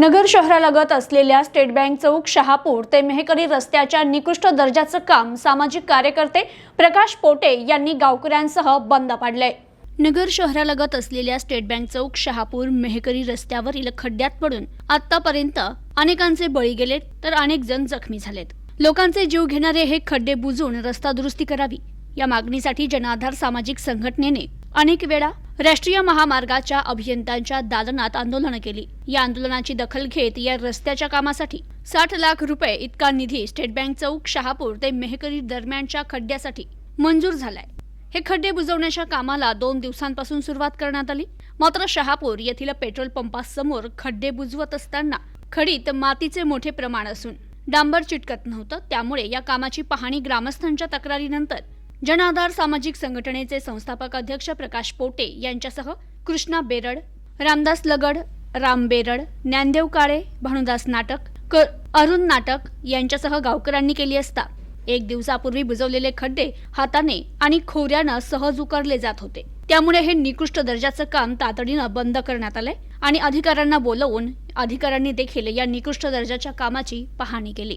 नगर शहरालगत असलेल्या state bank चौक शहापूर ते मेहकरी रस्त्याच्या निकृष्ट दर्जाचं काम सामाजिक कार्यकर्ते प्रकाश पोटे यांनी गावकऱ्यांसह बंद पाडलंय. नगर शहरालगत असलेल्या स्टेट बँक चौक शहापूर मेहकरी रस्त्यावरील खड्ड्यात पडून आतापर्यंत अनेकांचे बळी गेलेत तर अनेक जण जखमी झालेत. लोकांचे जीव घेणारे हे खड्डे बुजून रस्ता दुरुस्ती करावी या मागणीसाठी जनाधार सामाजिक संघटनेने अनेक वेळा राष्ट्रीय महामार्गाच्या अभियंत्यांच्या दालनात आंदोलनं केली. या आंदोलनाची दखल घेत या रस्त्याच्या कामासाठी साठ लाख रुपये इतका निधी स्टेट बँक चौक शहापूर ते मेहकरी दरम्यानच्या खड्ड्यासाठी मंजूर झालाय. हे खड्डे बुजवण्याच्या कामाला दोन दिवसांपासून सुरुवात करण्यात आली. मात्र शहापूर येथील पेट्रोल पंपासमोर खड्डे बुजवत असताना खडीत मातीचे मोठे प्रमाण असून डांबर चिटकत नव्हतं. त्यामुळे या कामाची पाहणी ग्रामस्थांच्या तक्रारीनंतर जनआधार सामाजिक संघटनेचे संस्थापक अध्यक्ष प्रकाश पोटे यांच्यासह कृष्णा बेरड रामदास लगड राम बेरड ज्ञानदेव काळे भानुदास नाटक क- अरुण नाटक यांच्यासह गावकऱ्यांनी केली असता. एक दिवसापूर्वी बुजवलेले खड्डे हाताने आणि खोऱ्यानं सहज उकारले जात होते. त्यामुळे हे निकृष्ट दर्जाचं काम तातडीनं बंद करण्यात आलंय आणि अधिकाऱ्यांना बोलवून अधिकाऱ्यांनी देखील या निकृष्ट दर्जाच्या कामाची पाहणी केली.